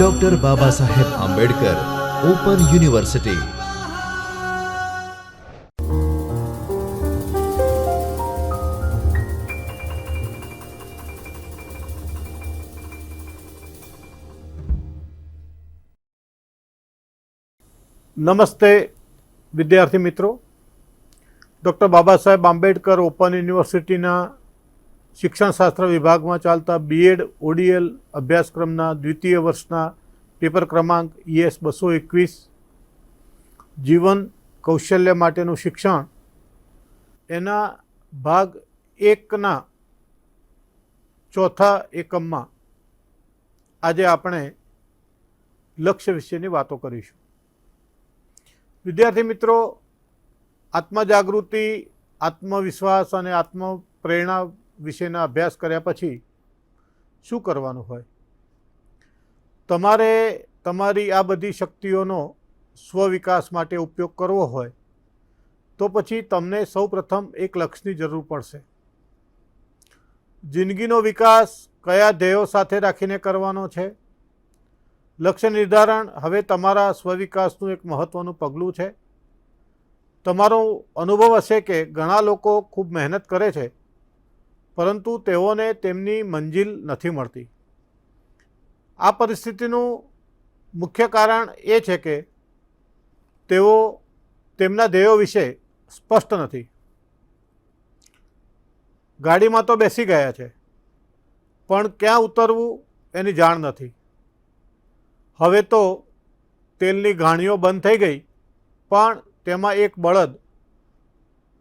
Doctor Baba Saheb Ambedkar open university નમસ્તે વિદ્યાર્થી મિત્રો ડૉક્ટર બાબા સાહેબ આંબેડકર ઓપન યુનિવર્સિટીના શિક્ષણશાસ્ત્ર વિભાગમાં ચાલતા બીએડ ઓડીએલ અભ્યાસક્રમના દ્વિતીય વર્ષના પેપર ક્રમાંક ઈએસ બસો એકવીસ. જીવન કૌશલ્ય માટેનું શિક્ષણ. એના ભાગ એકના ચોથા એકમમાં આજે આપણે લક્ષ્ય વિશેની વાતો કરીશું. વિદ્યાર્થી મિત્રો, આત્મજાગૃતિ, આત્મવિશ્વાસ અને આત્મપ્રેરણા વિશેના અભ્યાસ કર્યા પછી શું કરવાનું હોય? તમારે તમારી આ બધી શક્તિઓનો સ્વવિકાસ માટે ઉપયોગ કરવો હોય, તો પછી તમને સૌપ્રથમ એક લક્ષ્યની જરૂર પડશે. જિંદગીનો વિકાસ કયા ધ્યેયો સાથે રાખીને કરવાનો છે? લક્ષ્ય નિર્ધારણ હવે તમારા સ્વવિકાસનું એક મહત્ત્વનું પગલું છે. તમારો અનુભવ હશે કે ઘણા લોકો ખૂબ મહેનત કરે છે પરંતુ તેઓને તેમની મંજિલ નથી મળતી. આ પરિસ્થિતિનું મુખ્ય કારણ એ છે કે તેઓ તેમના ધ્યેયો વિશે સ્પષ્ટ નથી. ગાડીમાં તો બેસી ગયા છે, પણ ક્યાં ઉતરવું એની જાણ નથી. હવે તો તેલની ઘાણીઓ બંધ થઈ ગઈ, પણ તેમાં એક બળદ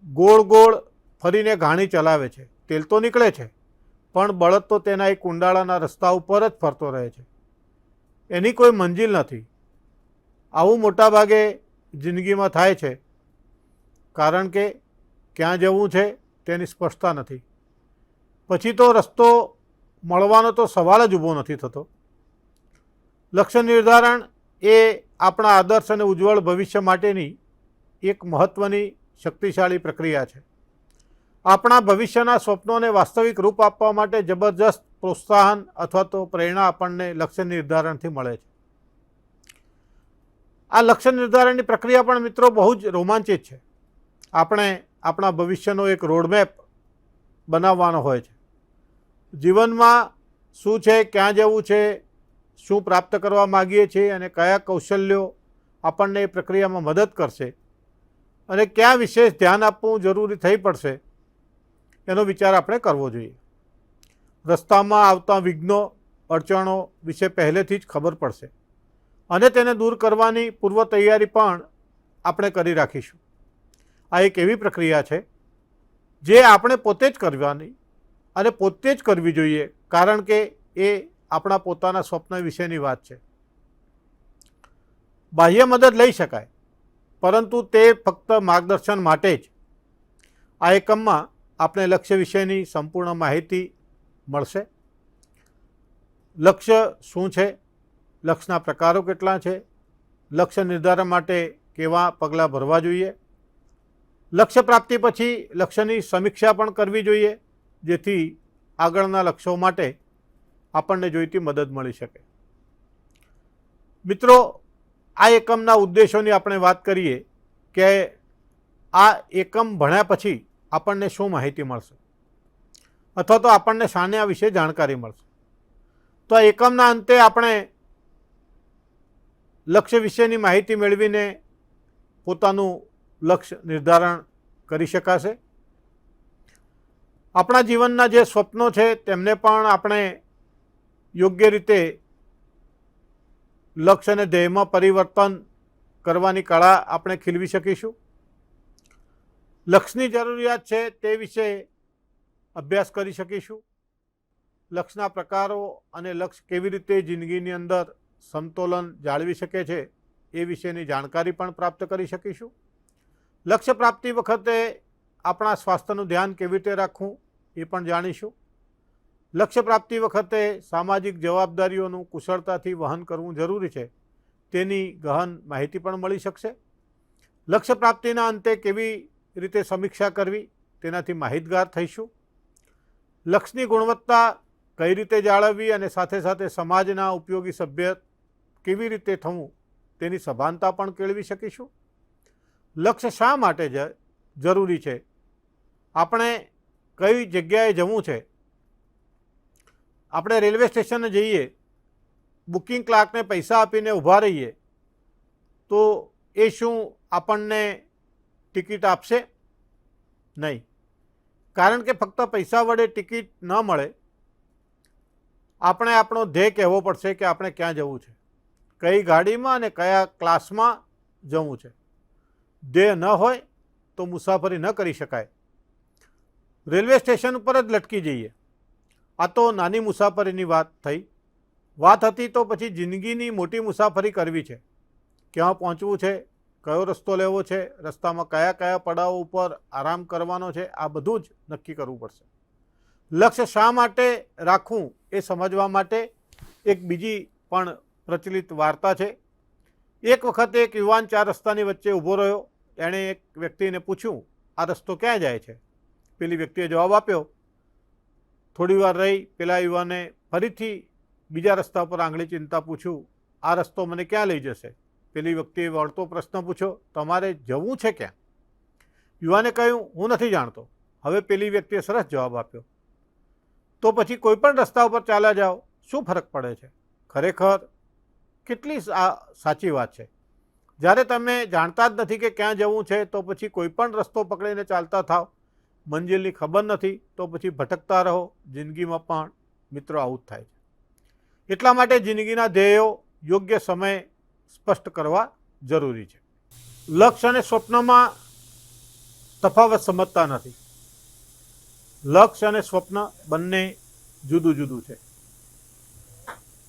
ગોળ ગોળ ફરીને ઘાણી ચલાવે છે. તેલ તો નીકળે છે, પણ બળદ તો તેના એક કુંડાળાના રસ્તા ઉપર જ ફરતો રહે છે. એની કોઈ મંજિલ નથી. આવું મોટાભાગે જિંદગીમાં થાય છે, કારણ કે ક્યાં જવું છે તેની સ્પષ્ટતા નથી. પછી તો રસ્તો મળવાનો તો સવાલ જ ઊભો નથી થતો. લક્ષ્ય નિર્ધારણ એ આપણા આદર્શ અને ઉજ્જવળ ભવિષ્ય માટેની એક મહત્ત્વની શક્તિશાળી પ્રક્રિયા છે. આપણા ભવિષ્યના સ્વપ્નોને વાસ્તવિક રૂપ આપવા માટે જબરજસ્ત પ્રોત્સાહન અથવા તો પ્રેરણા આપણને લક્ષ્ય નિર્ધારણથી મળે છે. આ લક્ષ્ય નિર્ધારણની પ્રક્રિયા પણ મિત્રો બહુ જ રોમાંચિત છે. આપણે આપણા ભવિષ્યનો એક રોડમેપ બનાવવાનો હોય છે. જીવનમાં શું છે, ક્યાં જવું છે, શું પ્રાપ્ત કરવા માગીએ છીએ અને કયા કૌશલ્યો આપણને એ પ્રક્રિયામાં મદદ કરશે અને ક્યાં વિશેષ ધ્યાન આપવું જરૂરી થઈ પડશે એનો વિચાર આપણે કરવો જોઈએ. રસ્તામાં આવતા વિઘ્નો, અડચણો વિશે પહેલેથી જ ખબર પડશે. અને તેને દૂર કરવાની પૂર્વ તૈયારી પણ આપણે કરી રાખીશું. આ એક એવી પ્રક્રિયા છે, જે આપણે પોતે જ કરવાની અને પોતે જ કરવી જોઈએ, કારણ કે એ આપણા પોતાના સ્વપ્ન વિશેની વાત છે. બાહ્ય મદદ લઈ શકાય, પરંતુ તે ફક્ત માર્ગદર્શન માટે જ. આ એકમમાં આપણે લક્ષ્ય વિશેની સંપૂર્ણ માહિતી મળશે. લક્ષ્ય શું છે? લક્ષ્યના પ્રકારો કેટલા છે? લક્ષ્ય નિર્ધારણ માટે કેવા પગલાં ભરવા જોઈએ? લક્ષ્ય પ્રાપ્તિ પછી લક્ષ્યની સમીક્ષા પણ કરવી જોઈએ, જેથી આગળના લક્ષ્યો માટે આપણને જોઈતી મદદ મળી શકે. મિત્રો, આ એકમના ઉદ્દેશોની આપણે વાત કરીએ કે આ એકમ ભણ્યા પછી આપણને શું માહિતી મળશે? અથવા તો આપણને શાને આ વિશે જાણકારી મળશે. તો આ એકમના અંતે આપણે લક્ષ્ય વિશેની માહિતી મેળવીને પોતાનું લક્ષ્ય નિર્ધારણ કરી શકાશે. આપણા જીવનના જે સ્વપ્નો છે, તેમને પણ આપણે યોગ્ય રીતે લક્ષ્ય અને ધ્યેયમાં પરિવર્તન કરવાની કળા આપણે ખીલવી શકીશું. લક્ષ્યની જરૂરિયાત છે તે વિશે અભ્યાસ કરી શકીશું. લક્ષ્યના પ્રકારો અને લક્ષ્ય કેવી રીતે જિંદગીની અંદર સમતોલન જાળવી શકે છે એ વિશેની જાણકારી પણ પ્રાપ્ત કરી શકીશું. લક્ષ્ય પ્રાપ્તિ વખતે આપણા સ્વાસ્થ્યનું ધ્યાન કેવી રીતે રાખવું એ પણ જાણીશું. લક્ષ્ય પ્રાપ્તિ વખતે સામાજિક જવાબદારીઓનું કુશળતાથી વહન કરવું જરૂરી છે, તેની ગહન માહિતી પણ મળી શકશે. લક્ષ્ય પ્રાપ્તિના અંતે કેવી રીતે સમીક્ષા કરવી, તેનાથી માહિતગાર થઈશું. લક્ષ્યની ગુણવત્તા કઈ રીતે જાળવવી અને સાથે સાથે સમાજના ઉપયોગી સભ્ય કેવી રીતે થવું, તેની સભાનતા પણ કેળવી શકીશું. લક્ષ્ય શા માટે જરૂરી છે? આપણે કઈ જગ્યાએ જવું છે? આપણે રેલવે સ્ટેશને જઈએ, બુકિંગ ક્લાર્કને પૈસા આપીને ઊભા રહીએ, તો એ શું આપણને ટિકિટ આપશે નહીં. કારણ કે ફક્ત પૈસા વડે ટિકિટ ન મળે, આપણે આપણો ધ્યેય કહેવો પડશે કે આપણે ક્યાં જવું છે? કઈ ગાડીમાં અને કયા ક્લાસમાં જવું છે? ધ્યેય ન હોય તો મુસાફરી ન કરી શકાય. રેલવે સ્ટેશન ઉપર જ લટકી જઈએ. આ તો નાની મુસાફરીની વાત થઈ. વાત હતી તો પછી જિંદગીની મોટી મુસાફરી કરવી છે. ક્યાં પહોંચવું છે? કયો રસ્તો લેવો છે, રસ્તામાં કયા કયા પડાવો ઉપર આરામ કરવાનો છે, આ બધું જ નક્કી કરવું પડશે. લક્ષ્ય શા માટે રાખવું એ સમજવા માટે એક બીજી પણ પ્રચલિત વાર્તા છે. એક વખત એક યુવાન ચાર રસ્તાની વચ્ચે ઊભો રહ્યો. એણે એક વ્યક્તિને પૂછ્યું, આ રસ્તો ક્યાં જાય છે? પેલી વ્યક્તિએ જવાબ આપ્યો, થોડી વાર રહી, પેલા યુવાને ફરીથી બીજા રસ્તા પર આંગળી ચિંતા પૂછ્યું, આ રસ્તો મને ક્યાં લઈ જશે? પેલી વ્યક્તિએ વળતો પ્રશ્ન પૂછ્યો, તમારે જવું છે ક્યાં? યુવાને કહ્યું, હું નથી જાણતો. હવે પેલી વ્યક્તિએ સરસ જવાબ આપ્યો, તો પછી કોઈ પણ રસ્તા ઉપર ચાલ્યા જાઓ, શું ફરક પડે છે? ખરેખર કેટલી સાચી વાત છે. જ્યારે તમે જાણતા જ નથી કે ક્યાં જવું છે, તો પછી કોઈ પણ રસ્તો પકડીને ચાલતા થાવ. મંજિલની ખબર નથી, તો પછી ભટકતા રહો. જિંદગીમાં પણ મિત્રો આવું જ થાય છે. એટલા માટે જિંદગીના ધ્યેયો યોગ્ય સમય સ્પષ્ટ કરવા જરૂરી છે. લક્ષ્ય અને સ્વપ્નમાં તફાવત સમજતા નથી. લક્ષ્ય અને સ્વપ્ન બંને જુદું જુદું છે.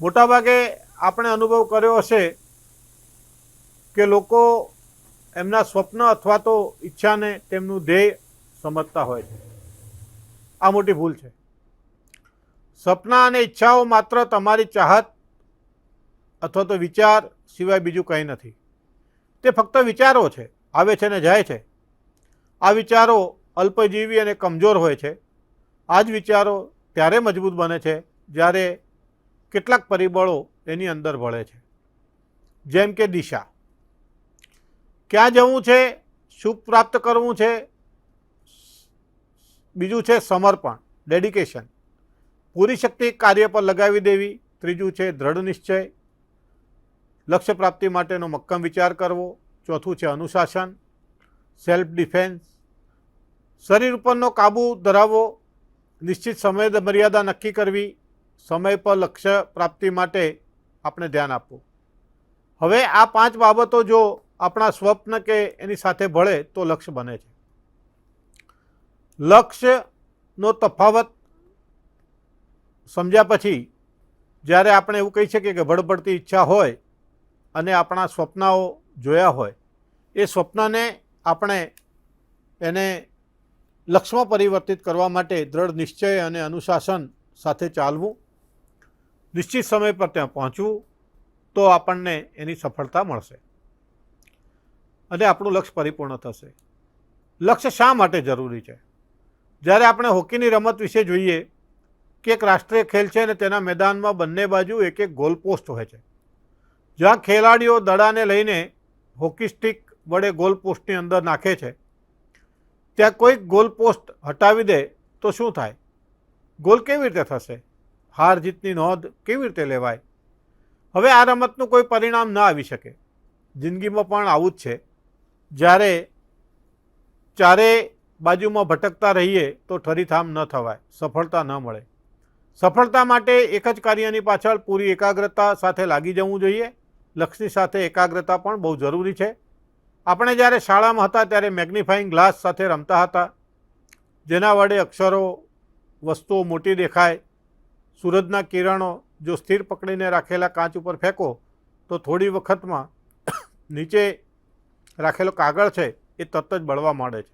મોટાભાગે આપણે અનુભવ કર્યો હશે કે લોકો એમના સ્વપ્ન અથવા તો ઈચ્છાને તેમનું ધ્યેય સમજતા હોય છે. આ મોટી ભૂલ છે. સપના અને ઈચ્છાઓ માત્ર તમારી ચાહત અથવા તો વિચાર સિવાય બીજું કંઈ નથી. તે ફક્ત વિચારો છે, આવે છે ને જાય છે. આ વિચારો અલ્પજીવી અને કમજોર હોય છે. આ જ વિચારો ત્યારે મજબૂત બને છે, જ્યારે કેટલાક પરિબળો એની અંદર ભળે છે. જેમ કે દિશા. ક્યાં જવું છે, શું પ્રાપ્ત કરવું છે, બીજું છે સમર્પણ, ડેડિકેશન. પૂરી શક્તિ કાર્ય પર લગાવી દેવી, ત્રીજું છે દ્રઢ નિશ્ચય લક્ષ્ય પ્રાપ્તિ માટેનો મક્કમ વિચાર કરવો. ચોથું છે અનુશાસન. સેલ્ફ ડિફેન્સ શરીર ઉપરનો કાબૂ ધરાવવો. નિશ્ચિત સમય મર્યાદા નક્કી કરવી. સમય પર લક્ષ્ય પ્રાપ્તિ માટે આપણે ધ્યાન આપવું. હવે આ પાંચ બાબતો જો આપણા સ્વપ્ન કે એની સાથે ભળે તો લક્ષ્ય બને છે. લક્ષ્યનો તફાવત સમજ્યા પછી જ્યારે આપણે એવું કહી શકીએ કે ભડભડતી ઈચ્છા હોય અને આપણા સ્વપ્નાઓ જોયા હોય, એ સ્વપ્નને આપણે એને લક્ષ્યમાં પરિવર્તિત કરવા માટે દ્રઢ નિશ્ચય અને અનુશાસન સાથે ચાલવું, નિશ્ચિત સમય પર ત્યાં પહોંચવું, તો આપણને એની સફળતા મળશે. અને આપણું લક્ષ્ય પરિપૂર્ણ થશે. લક્ષ્ય શા માટે જરૂરી છે? જ્યારે આપણે હોકીની રમત વિશે જોઈએ, કે એક રાષ્ટ્રીય ખેલ છે અને તેના મેદાનમાં બંને બાજુ એક એક ગોલ પોસ્ટ હોય છે. જ્યાં ખેલાડીઓ દડાને લઈને હોકી સ્ટિક વડે ગોલ પોસ્ટની અંદર નાખે છે. ત્યાં કોઈક ગોલ પોસ્ટ હટાવી દે તો શું થાય? ગોલ કેવી રીતે થશે? હાર જીતની નોંધ કેવી રીતે લેવાય? હવે આ રમતનું કોઈ પરિણામ ન આવી શકે. જિંદગીમાં પણ આવું જ છે. જ્યારે ચારે બાજુમાં ભટકતા રહીએ તો ઠરીથામ ન થવાય, સફળતા ન મળે. સફળતા માટે એક જ કાર્યની પાછળ પૂરી એકાગ્રતા સાથે લાગી જવું જોઈએ. લક્ષ્યની સાથે એકાગ્રતા પણ બહુ જરૂરી છે. આપણે જ્યારે શાળામાં હતા ત્યારે મેગ્નિફાઈંગ ગ્લાસ સાથે રમતા હતા. જેના વડે અક્ષરો, વસ્તુઓ મોટી દેખાય. સૂરજના કિરણો જો સ્થિર પકડીને રાખેલા કાચ ઉપર ફેંકો, તો થોડી વખતમાં નીચે રાખેલો કાગળ છે એ તરત જ બળવા માંડે છે.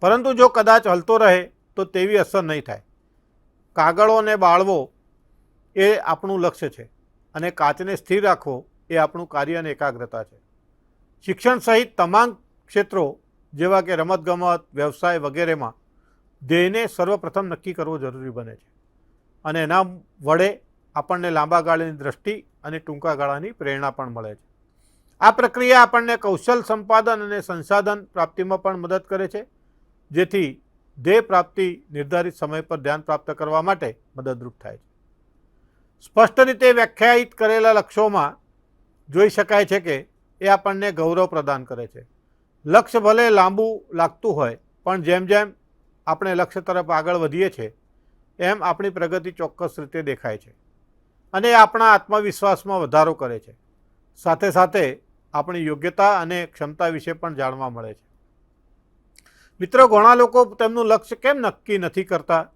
પરંતુ જો કદાચ હલતો રહે, તો તેવી અસર નહીં થાય. કાગળોને બાળવો એ આપણું લક્ષ્ય છે. અને કાચને સ્થિર રાખવો એ આપણું કાર્ય અને એકાગ્રતા છે. શિક્ષણ સહિત તમામ ક્ષેત્રો, જેવા કે રમતગમત, વ્યવસાય વગેરેમાં ધ્યેયને સર્વપ્રથમ નક્કી કરવો જરૂરી બને છે. અને એના વડે આપણને લાંબા ગાળાની દ્રષ્ટિ અને ટૂંકા ગાળાની પ્રેરણા પણ મળે છે. આ પ્રક્રિયા આપણને કૌશલ સંપાદન અને સંસાધન પ્રાપ્તિમાં પણ મદદ કરે છે, જેથી ધ્યેય પ્રાપ્તિ નિર્ધારિત સમય પર ધ્યાન પ્રાપ્ત કરવા માટે મદદરૂપ થાય છે. સ્પષ્ટ રીતે વ્યાખ્યાયિત કરેલા લક્ષ્યોમાં જોઈ શકાય છે કે એ આપણને ગૌરવ પ્રદાન કરે છે. લક્ષ્ય ભલે લાંબુ લાગતું હોય, પણ જેમ જેમ આપણે લક્ષ્ય તરફ આગળ વધીએ છીએ, એમ આપણી પ્રગતિ ચોક્કસ રીતે દેખાય છે અને આપણા આત્મવિશ્વાસમાં વધારો કરે છે. સાથે સાથે આપણી યોગ્યતા અને ક્ષમતા વિશે પણ જાણવા મળે છે. મિત્રો, ઘણા લોકો તેમનું લક્ષ્ય કેમ નક્કી નથી કરતા?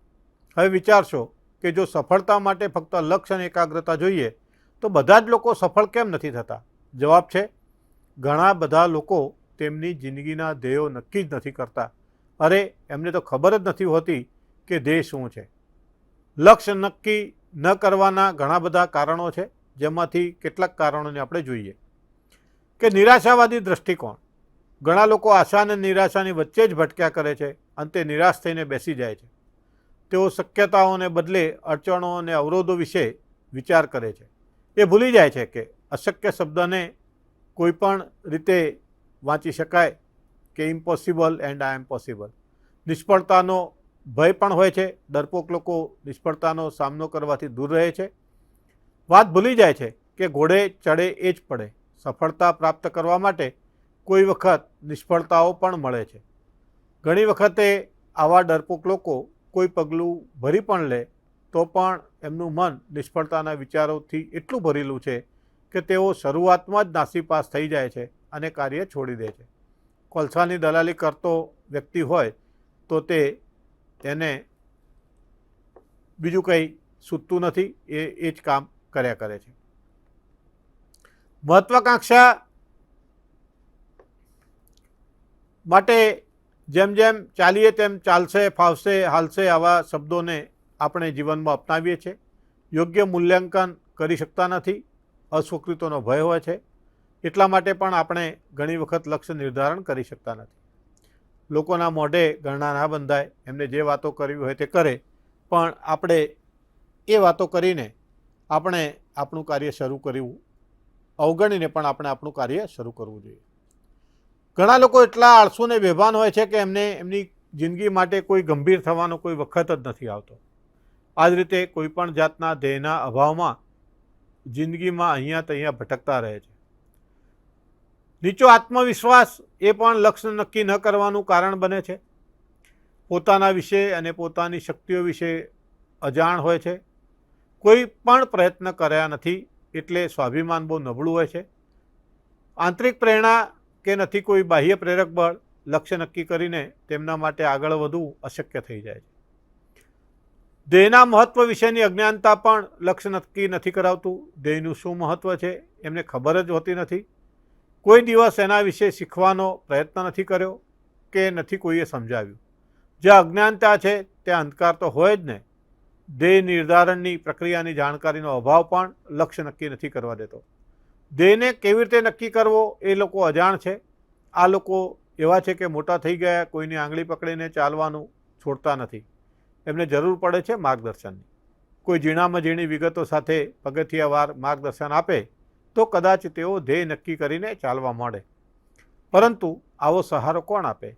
હવે વિચારશો કે જો સફળતા માટે ફક્ત લક્ષ્ય અને એકાગ્રતા જોઈએ, તો બધા જ લોકો સફળ કેમ નથી થતા? જવાબ છે, ઘણા બધા લોકો તેમની જિંદગીના ધ્યેયો નક્કી જ નથી કરતા. અરે, એમને તો ખબર જ નથી હોતી કે ધ્યેય શું છે. લક્ષ્ય નક્કી ન કરવાના ઘણા બધા કારણો છે, જેમાંથી કેટલાક કારણોને આપણે જોઈએ. કે નિરાશાવાદી દૃષ્ટિકોણ ઘણા લોકો આશા અને નિરાશાની વચ્ચે જ ભટક્યા કરે છે, અંતે નિરાશ થઈને બેસી જાય છે. તેઓ શક્યતાઓને બદલે અડચણો અને અવરોધો વિશે વિચાર કરે છે. એ ભૂલી જાય છે કે અશક્ય શબ્દને કોઈપણ રીતે વાંચી શકાય કે impossible and I am possible નિષ્ફળતાનો ભય પણ હોય છે. ડરપોક લોકો નિષ્ફળતાનો સામનો કરવાથી દૂર રહે છે. વાત ભૂલી જાય છે કે ઘોડે, ચડે એ જ પડે. સફળતા પ્રાપ્ત કરવા માટે કોઈ વખત નિષ્ફળતાઓ પણ મળે છે. ઘણી વખતે આવા ડરપોક લોકો કોઈ પગલું ભરી પણ લે, તો પણ એમનું મન નિષ્ફળતાના વિચારોથી એટલું ભરેલું છે કે તેઓ શરૂઆતમાં જ નાસીપાસ થઈ જાય છે અને કાર્ય છોડી દે છે. કોલસાની દલાલી કરતો વ્યક્તિ હોય તો તે તેને બીજું કંઈ સૂતતું નથી, એ એ જ કામ કર્યા કરે છે. મહત્વાકાંક્ષા માટે જેમ જેમ ચાલીએ તેમ ચાલશે, ફાવશે, હાલશે આવા શબ્દોને આપણે જીવનમાં અપનાવીએ છીએ. યોગ્ય મૂલ્યાંકન કરી શકતા નથી. અસ્વીકૃતિનો ભય હોય છે. એટલા માટે પણ આપણે ઘણી વખત લક્ષ્ય નિર્ધારણ કરી શકતા નથી. લોકોના મોઢે ગણના ના બંધાય. એમને જે વાતો કરવી હોય તે કરે. પણ આપણે એ વાતો કરીને આપણે આપણું કાર્ય શરૂ કર્યું અવગણીને પણ આપણે આપણું કાર્ય શરૂ કરવું જોઈએ. ઘણા લોકો એટલા આળસુ ને બેભાન હોય છે કે એમને એમની જિંદગી માટે કોઈ ગંભીર થવાનો કોઈ વખત જ નથી આવતો. આ જ રીતે કોઈ પણ જાતના ધ્યેયના અભાવમાં જિંદગીમાં અહીંયા ત્યાં ભટકતા રહે છે. નીચો આત્મવિશ્વાસ એ પણ લક્ષ્ય નક્કી ન કરવાનું કારણ બને છે. પોતાના વિશે અને પોતાની શક્તિઓ વિશે અજાણ હોય છે. કોઈ પણ પ્રયત્ન કર્યા નથી એટલે સ્વાભિમાન બહુ નબળું હોય છે. આંતરિક પ્રેરણા કે નથી કોઈ બાહ્ય પ્રેરક બળ લક્ષ્ય નક્કી કરીને તેમના માટે આગળ વધવું અશક્ય થઈ જાય છે. ધ્યેયના મહત્વ વિશેની અજ્ઞાનતા પણ લક્ષ્ય નક્કી નથી કરાવતું. ધ્યેયનું શું મહત્વ છે એમને ખબર જ હોતી નથી. કોઈ દિવસ એના વિશે શીખવાનો પ્રયત્ન નથી કર્યો કે નથી કોઈએ સમજાવ્યું. જે અજ્ઞાનતા છે ત્યાં અંધકાર તો હોય જ ને. ધ્યેય નિર્ધારણની પ્રક્રિયાની જાણકારીનો અભાવ પણ લક્ષ્ય નક્કી નથી કરવા દેતો. ધ્યેયને કેવી રીતે નક્કી કરવો એ લોકો અજાણ છે. આ લોકો એવા છે કે મોટા થઈ ગયા, કોઈની આંગળી પકડીને ચાલવાનું છોડતા નથી. એમને જરૂર પડે છે માર્ગદર્શનની. કોઈ ઝીણામાં ઝીણી વિગતો સાથે પગથિયાવાર માર્ગદર્શન આપે, તો કદાચ તેઓ ધ્યેય નક્કી કરીને ચાલવા માંડે. પરંતુ આવો સહારો કોણ આપે?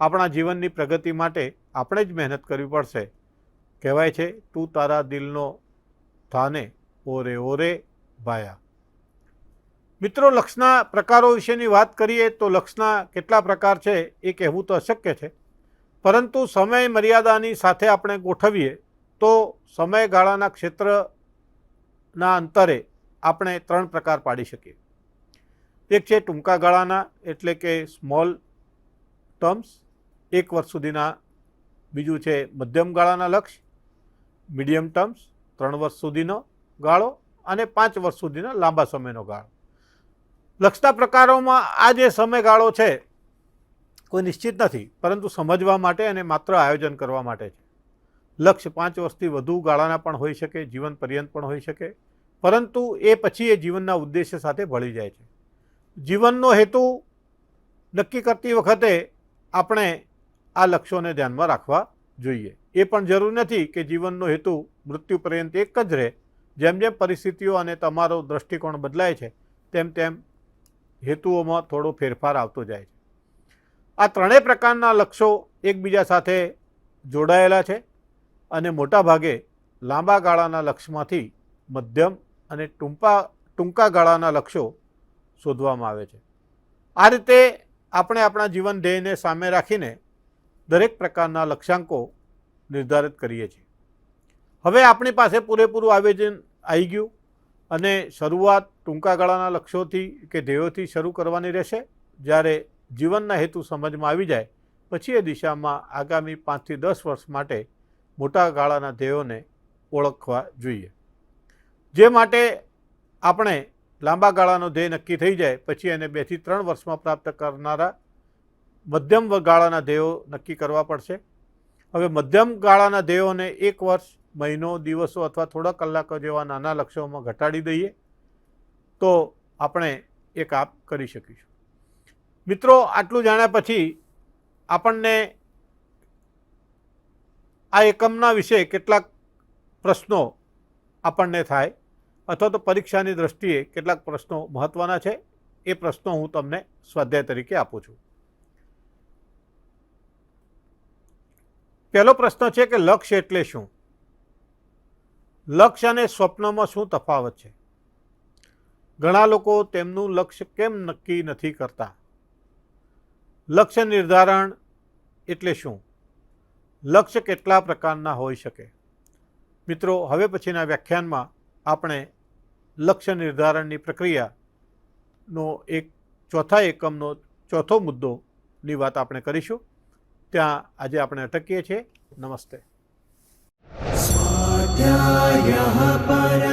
આપણા જીવનની પ્રગતિ માટે આપણે જ મહેનત કરવી પડશે. કહેવાય છે, તું તારા દિલનો થાને, ઓરે ઓરે ભાયા. મિત્રો, લક્ષના પ્રકારો વિશેની વાત કરીએ તો લક્ષના કેટલા પ્રકાર છે એ કહેવું તો અશક્ય છે. પરંતુ સમય મર્યાદાની સાથે આપણે ગોઠવીએ તો સમયગાળાના ક્ષેત્રના અંતરે આપણે ત્રણ પ્રકાર પાડી શકીએ. એક છે ટૂંકા ગાળાના, એટલે કે સ્મોલ ટર્મ્સ. એક વર્ષ સુધીના, બીજું છે મધ્યમ ગાળાના લક્ષ્ય મીડિયમ ટર્મ્સ, ત્રણ વર્ષ સુધીનો ગાળો અને પાંચ વર્ષ સુધીના લાંબા સમયનો ગાળો. લક્ષના પ્રકારોમાં આ જે સમયગાળો છે, કોઈ નિશ્ચિત નથી, પરંતુ સમજવા માટે અને માત્ર આયોજન કરવા માટે છે. લક્ષ્ય પાંચ વર્ષથી વધુ ગાળાના પણ હોઈ શકે, જીવન પર્યંત પણ હોઈ શકે, પરંતુ એ પછી એ જીવનના ઉદ્દેશ્ય સાથે ભળી જાય છે. જીવનનો હેતુ નક્કી કરતી વખતે આપણે આ લક્ષ્યોને ધ્યાનમાં રાખવા જોઈએ. એ પણ જરૂર નથી કે જીવનનો હેતુ મૃત્યુ પર્યંત એક જ રહે. જેમ જેમ પરિસ્થિતિઓ અને તમારો દૃષ્ટિકોણ બદલાય છે, તેમ તેમ હેતુઓમાં થોડો ફેરફાર આવતો જાય છે. આ ત્રણેય પ્રકારના લક્ષ્યો એકબીજા સાથે જોડાયેલા છે અને મોટાભાગે લાંબા ગાળાના લક્ષ્યમાંથી મધ્યમ અને ટૂંપા, ટૂંકા ગાળાના લક્ષ્યો શોધવામાં આવે છે. આ રીતે આપણે આપણા જીવન ધ્યેયને સામે રાખીને દરેક પ્રકારના લક્ષ્યાંકો નિર્ધારિત કરીએ છીએ. હવે આપણી પાસે પૂરેપૂરું આયોજન આવી ગયું. અને શરૂઆત ટૂંકા ગાળાના લક્ષ્યોથી કે ધ્યેયોથી શરૂ કરવાની રહેશે. જ્યારે જીવનના હેતુ સમજમાં આવી જાય, પછી એ દિશામાં આગામી પાંચથી દસ વર્ષ માટે મોટા ગાળાના ધ્યેયોને ઓળખવા જોઈએ. જે માટે આપણે લાંબા ગાળાનો ધ્યેય નક્કી થઈ જાય, પછી એને બેથી ત્રણ વર્ષમાં પ્રાપ્ત કરનારા મધ્યમ ગાળાના ધ્યેયો નક્કી કરવા પડશે. હવે મધ્યમ ગાળાના ધ્યેયોને એક વર્ષ મહિનો, દિવસો અથવા થોડા કલાકો જેવા નાના લક્ષ્યોમાં ઘટાડી દઈએ તો આપણે એ કામ કરી શકીશું. મિત્રો, આટલું જાણ્યા પછી આપણને આ એકમના વિશે કેટલાક પ્રશ્નો આપણને થાય અથવા તો પરીક્ષાની દ્રષ્ટિએ કેટલાક પ્રશ્નો મહત્ત્વના છે. એ પ્રશ્નો હું તમને સ્વાધ્યાય તરીકે આપું છું. પહેલો પ્રશ્ન છે કે લક્ષ્ય એટલે શું? લક્ષ્ય અને સ્વપ્નમાં શું તફાવત છે? ઘણા લોકો તેમનું લક્ષ્ય કેમ નક્કી નથી કરતા? લક્ષ્ય નિર્ધારણ એટલે શું? લક્ષ્ય કેટલા પ્રકારના હોઈ શકે? મિત્રો, હવે પછીના વ્યાખ્યાનમાં આપણે લક્ષ્ય નિર્ધારણની પ્રક્રિયાનો એક ચોથા એકમનો ચોથો મુદ્દોની વાત આપણે કરીશું. ત્યાં આજે આપણે અટકીએ છીએ. નમસ્તે. याः पर।